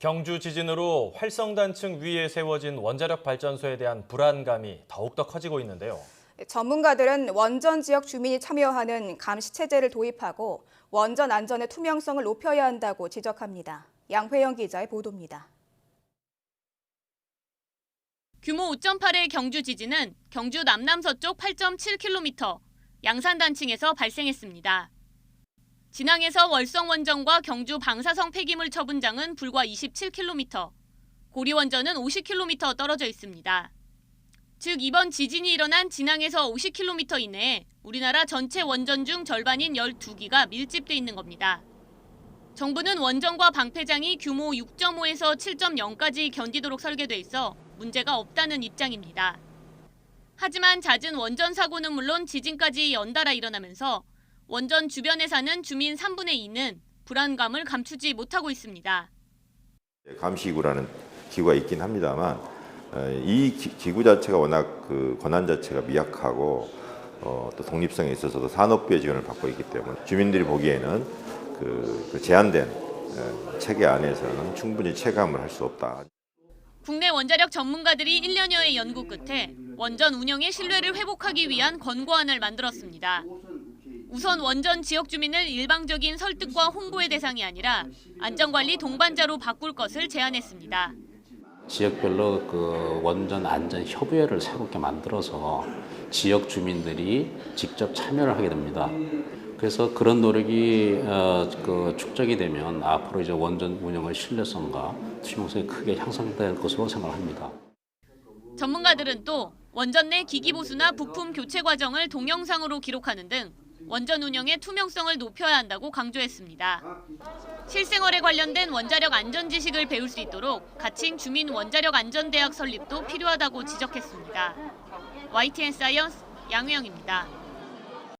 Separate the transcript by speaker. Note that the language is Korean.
Speaker 1: 경주 지진으로 활성단층 위에 세워진 원자력 발전소에 대한 불안감이 더욱더 커지고 있는데요.
Speaker 2: 전문가들은 원전 지역 주민이 참여하는 감시 체제를 도입하고 원전 안전의 투명성을 높여야 한다고 지적합니다. 양회영 기자의 보도입니다.
Speaker 3: 규모 5.8의 경주 지진은 경주 남남서쪽 8.7km 양산 단층에서 발생했습니다. 진앙에서 월성 원전과 경주 방사성 폐기물 처분장은 불과 27km, 고리 원전은 50km 떨어져 있습니다. 즉 이번 지진이 일어난 진앙에서 50km 이내에 우리나라 전체 원전 중 절반인 12기가 밀집돼 있는 겁니다. 정부는 원전과 방패장이 규모 6.5에서 7.0까지 견디도록 설계돼 있어 문제가 없다는 입장입니다. 하지만 잦은 원전 사고는 물론 지진까지 연달아 일어나면서 원전 주변에 사는 주민 3분의 2는 불안감을 감추지 못하고 있습니다.
Speaker 4: 감시기구라는 기구가 있긴 합니다만 어, 이 기- 기구 자체가 워낙 그 권한 자체가 미약하고 어, 또 독립성에 있어서도 산업부의 지원을 받고 있기 때문에 주민들이 보기에는 그, 그 제한된 어, 체계 안에서는 충분히 체감을 할 수 없다.
Speaker 3: 국내 원자력 전문가들이 1년여의 연구 끝에 원전 운영의 신뢰를 회복하기 위한 권고안을 만들었습니다. 우선 원전 지역 주민을 일방적인 설득과 홍보의 대상이 아니라 안전관리 동반자로 바꿀 것을 제안했습니다.
Speaker 5: 지역별로 그 원전 안전 협의회를 새롭게 만들어서 지역 주민들이 직접 참여를 하게 됩니다. 그래서 그런 노력이 어, 그 축적이 되면 앞으로 이제 원전 운영의 신뢰성과 투명성이 크게 향상될 것으로 생각합니다.
Speaker 3: 전문가들은 또 원전 내 기기 보수나 부품 교체 과정을 동영상으로 기록하는 등 원전 운영의 투명성을 높여야 한다고 강조했습니다. 실생활에 관련된 원자력 안전 지식을 배울 수 있도록 가칭 주민 원자력 안전대학 설립도 필요하다고 지적했습니다. YTN 사이언스 양우영입니다.